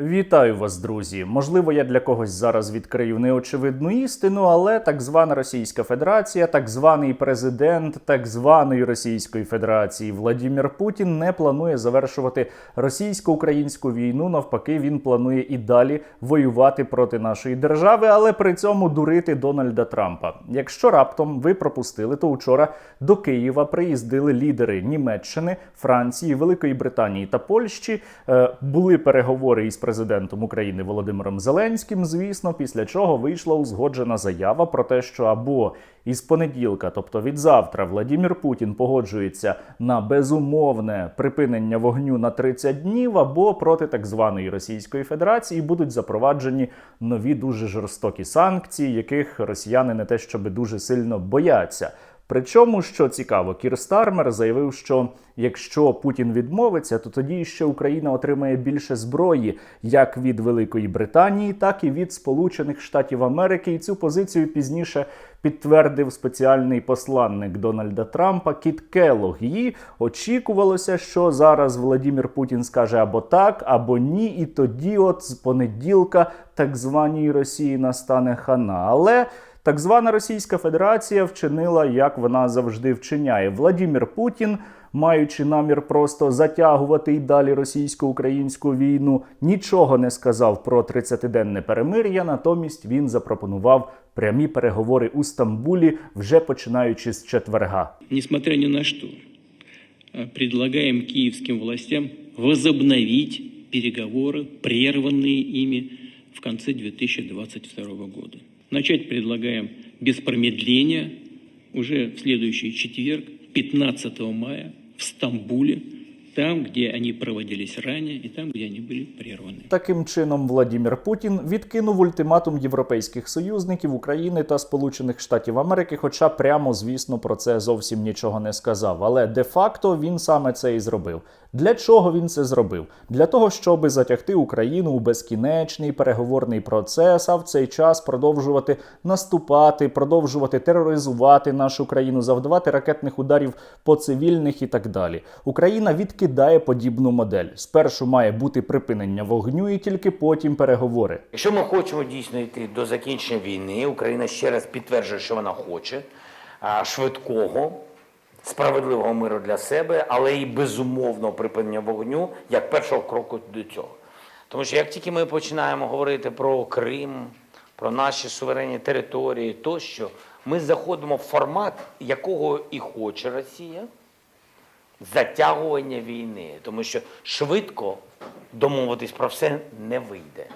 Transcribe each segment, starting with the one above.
Вітаю вас, друзі! Можливо, я для когось зараз відкрию неочевидну істину, але так звана Російська Федерація, так званий президент так званої Російської Федерації Владімір Путін не планує завершувати російсько-українську війну. Навпаки, він планує і далі воювати проти нашої держави, але при цьому дурити Дональда Трампа. Якщо раптом ви пропустили, то вчора до Києва приїздили лідери Німеччини, Франції, Великої Британії та Польщі. Е, були переговори із президентом України Володимиром Зеленським. Звісно, після чого вийшла узгоджена заява про те, що або із понеділка, тобто від завтра, Владімір Путін погоджується на безумовне припинення вогню на 30 днів, або проти так званої Російської Федерації будуть запроваджені нові дуже жорстокі санкції, яких росіяни не те, щоб дуже сильно бояться. Причому, що цікаво, Кір Стармер заявив, що якщо Путін відмовиться, то тоді ще Україна отримає більше зброї як від Великої Британії, так і від Сполучених Штатів Америки. І цю позицію пізніше підтвердив спеціальний посланник Дональда Трампа Кіт Келлог. І очікувалося, що зараз Владімір Путін скаже або так, або ні. І тоді, от з понеділка, так званій Росії настане хана. Але так звана Російська Федерація вчинила, як вона завжди вчиняє. Владімір Путін, маючи намір просто затягувати і далі російсько-українську війну, нічого не сказав про 30-денне перемир'я. Натомість він запропонував прямі переговори у Стамбулі, вже починаючи з четверга. несмотря ни на что, э, предлагаем киевским властям возобновить переговоры, прерванные ими в конце 2022 года. Начать предлагаем без промедления уже в следующий четверг, 15 мая, в Стамбуле, там, где они проводились ранее и там, где они были прерваны. Таким чином, Владімір Путін відкинув ультиматум європейських союзників України та Сполучених Штатів Америки, хоча прямо, звісно, про це зовсім нічого не сказав. Але де-факто він саме це і зробив. Для чого він це зробив? Для того, щоб затягти Україну у безкінечний переговорний процес, а в цей час продовжувати наступати, продовжувати тероризувати нашу країну, завдавати ракетних ударів по цивільних і так далі. Україна відкидає подібну модель. Спершу має бути припинення вогню, і тільки потім переговори. Якщо ми хочемо дійсно йти до закінчення війни, Україна ще раз підтверджує, що вона хоче швидкого, справедливого миру для себе, але і безумовного припинення вогню як першого кроку до цього. Тому що як тільки ми починаємо говорити про Крим, про наші суверенні території тощо, ми заходимо в формат, якого і хоче Росія затягування війни, тому що швидко домовитись про все не вийде.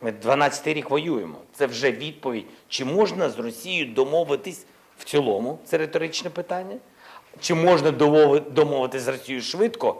Ми 12 рік воюємо. Це вже відповідь, чи можна з Росією домовитись в цілому, це риторичне питання. Чи можна домовитися з Росією швидко?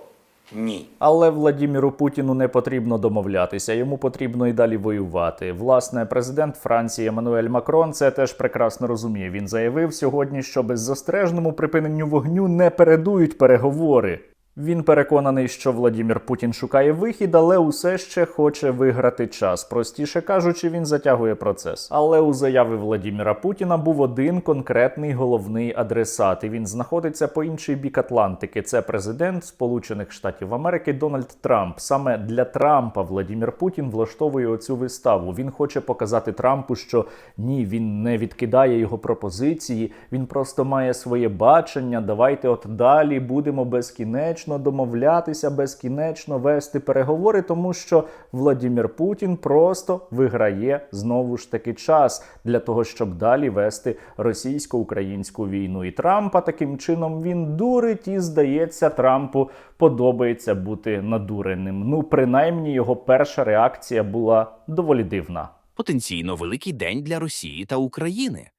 Ні. Але Владіміру Путіну не потрібно домовлятися, йому потрібно і далі воювати. Власне, президент Франції Еммануель Макрон це теж прекрасно розуміє. Він заявив сьогодні, що беззастережному припиненню вогню не передують переговори. Він переконаний, що Владімір Путін шукає вихід, але усе ще хоче виграти час. Простіше кажучи, він затягує процес. Але у заяві Владіміра Путіна був один конкретний головний адресат. І він знаходиться по інший бік Атлантики. Це президент Сполучених Штатів Америки Дональд Трамп. Саме для Трампа Владімір Путін влаштовує оцю виставу. Він хоче показати Трампу, що ні, він не відкидає його пропозиції. Він просто має своє бачення. Давайте от далі будемо безкінечно домовлятися, безкінечно вести переговори, тому що Владімір Путін просто виграє знову ж таки час для того, щоб далі вести російсько-українську війну. І Трампа таким чином він дурить, і здається, Трампу подобається бути надуреним. Ну, принаймні, його перша реакція була доволі дивна. потенційно великий день для Росії та України.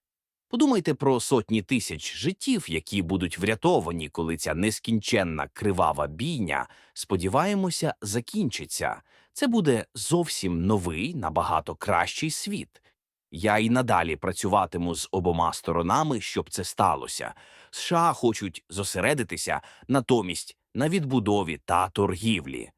Подумайте про сотні тисяч життів, які будуть врятовані, коли ця нескінченна кривава бійня, сподіваємося, закінчиться. Це буде зовсім новий, набагато кращий світ. Я й надалі працюватиму з обома сторонами, щоб це сталося. США хочуть зосередитися натомість на відбудові та торгівлі.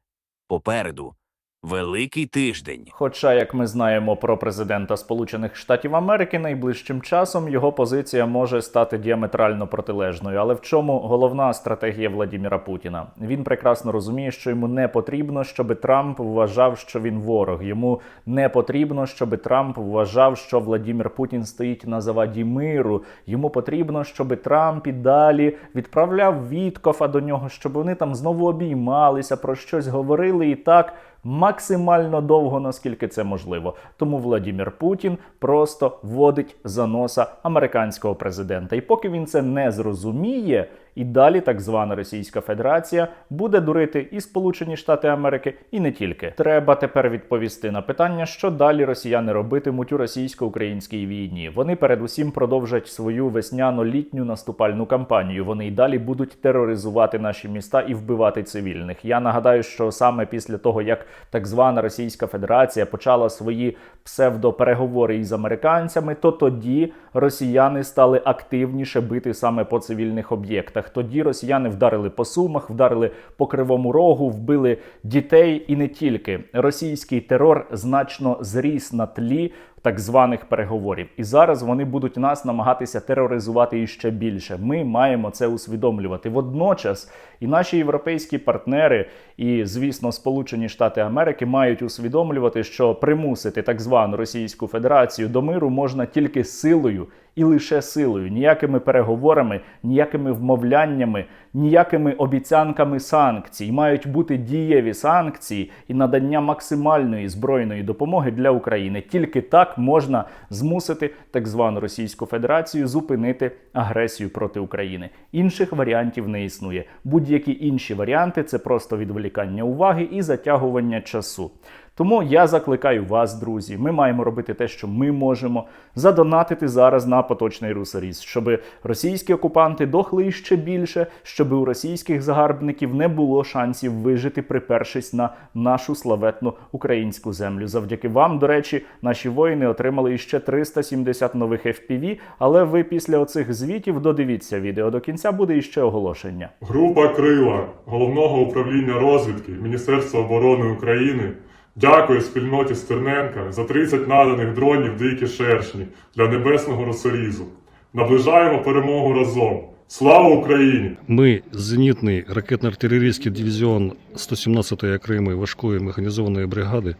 Попереду Великий тиждень. Хоча, як ми знаємо про президента Сполучених Штатів Америки, найближчим часом його позиція може стати діаметрально протилежною. Але в чому головна стратегія Владіміра Путіна? Він прекрасно розуміє, що йому не потрібно, щоб Трамп вважав, що він ворог. Йому не потрібно, щоб Трамп вважав, що Владімір Путін стоїть на заваді миру. Йому потрібно, щоб Трамп і далі відправляв Віткофа до нього, щоб вони там знову обіймалися, про щось говорили і так максимально довго, наскільки це можливо. Тому Владімір Путін просто водить за носа американського президента. І поки він це не зрозуміє, і далі так звана Російська Федерація буде дурити і Сполучені Штати Америки, і не тільки. Треба тепер відповісти на питання, що далі росіяни робитимуть у російсько-українській війні. Вони передусім продовжать свою весняно-літню наступальну кампанію. Вони й далі будуть тероризувати наші міста і вбивати цивільних. Я нагадаю, що саме після того, як так звана Російська Федерація почала свої псевдопереговори із американцями, то тоді росіяни стали активніше бити саме по цивільних об'єктах. Тоді росіяни вдарили по сумах, вдарили по кривому рогу, вбили дітей і не тільки. Російський терор значно зріс на тлі так званих переговорів. І зараз вони будуть нас намагатися тероризувати іще більше. Ми маємо це усвідомлювати. Водночас і наші європейські партнери, і звісно, Сполучені Штати Америки мають усвідомлювати, що примусити так звану Російську Федерацію до миру можна тільки силою. І лише силою, ніякими переговорами, ніякими вмовляннями, ніякими обіцянками санкцій. Мають бути дієві санкції і надання максимальної збройної допомоги для України. Тільки так можна змусити так звану Російську Федерацію зупинити агресію проти України. Інших варіантів не існує. Будь-які інші варіанти це просто відволікання уваги і затягування часу. Тому я закликаю вас, друзі. Ми маємо робити те, що ми можемо задонатити зараз на поточний русаріс, щоб російські окупанти дохли іще більше, щоб у російських загарбників не було шансів вижити, припершись на нашу славетну українську землю. Завдяки вам, до речі, наші воїни отримали іще 370 нових FPV, але ви після оцих звітів додивіться відео до кінця, буде іще оголошення. Група Крила Головного управління розвідки Міністерства оборони України дякує спільноті Стерненка за 30 наданих дронів дикі шершні для небесного росорізу. Наближаємо перемогу разом. Слава Україні! Ми, зенітний ракетно-артилерійський дивізіон 117-ї окремої важкої механізованої бригади,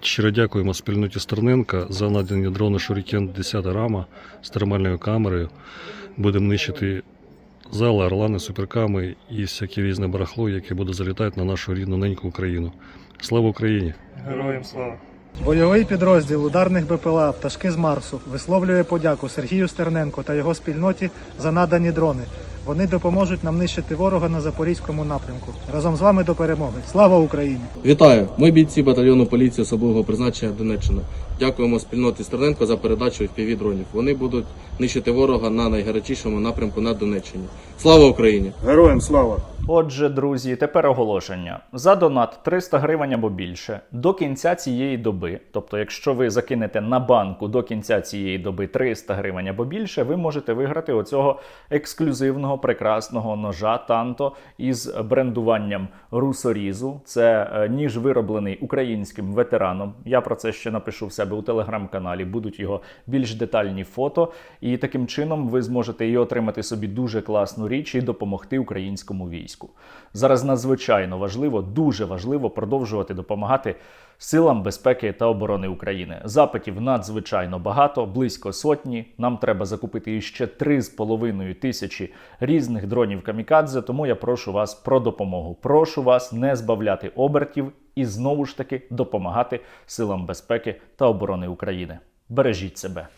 щиро дякуємо спільноті Стерненка за надані дрони Шурікен 10 рама з термальною камерою. Будемо нищити зали, орлани, суперками і всяке різне барахло, яке буде залітати на нашу рідну неньку Україну. Слава Україні! Героям слава! Бойовий підрозділ ударних БПЛА Пташки з Марсу висловлює подяку Сергію Стерненко та його спільноті за надані дрони. Вони допоможуть нам нищити ворога на запорізькому напрямку. Разом з вами до перемоги. Слава Україні! Вітаю! Ми бійці батальйону поліції особливого призначення Донеччина. Дякуємо спільноті Стерненко за передачу fpv дронів. Вони будуть нищити ворога на найгарячішому напрямку на Донеччині. Слава Україні! Героям слава! Отже, друзі, тепер оголошення. За донат 300 гривень або більше до кінця цієї доби. Тобто, якщо ви закинете на банку до кінця цієї доби 300 гривень або більше, ви можете виграти оцього ексклюзивного прекрасного ножа Танто із брендуванням русорізу. Це е, ніж вироблений українським ветераном. Я про це ще напишу в себе у телеграм-каналі. Будуть його більш детальні фото. І таким чином ви зможете і отримати собі дуже класну річ і допомогти українському війську. Зараз надзвичайно важливо, дуже важливо продовжувати допомагати силам безпеки та оборони України. Запитів надзвичайно багато, близько сотні. Нам треба закупити іще 3,5 тисячі різних дронів камікадзе. Тому я прошу вас про допомогу. Прошу вас не збавляти обертів і знову ж таки допомагати силам безпеки та оборони України. Бережіть себе.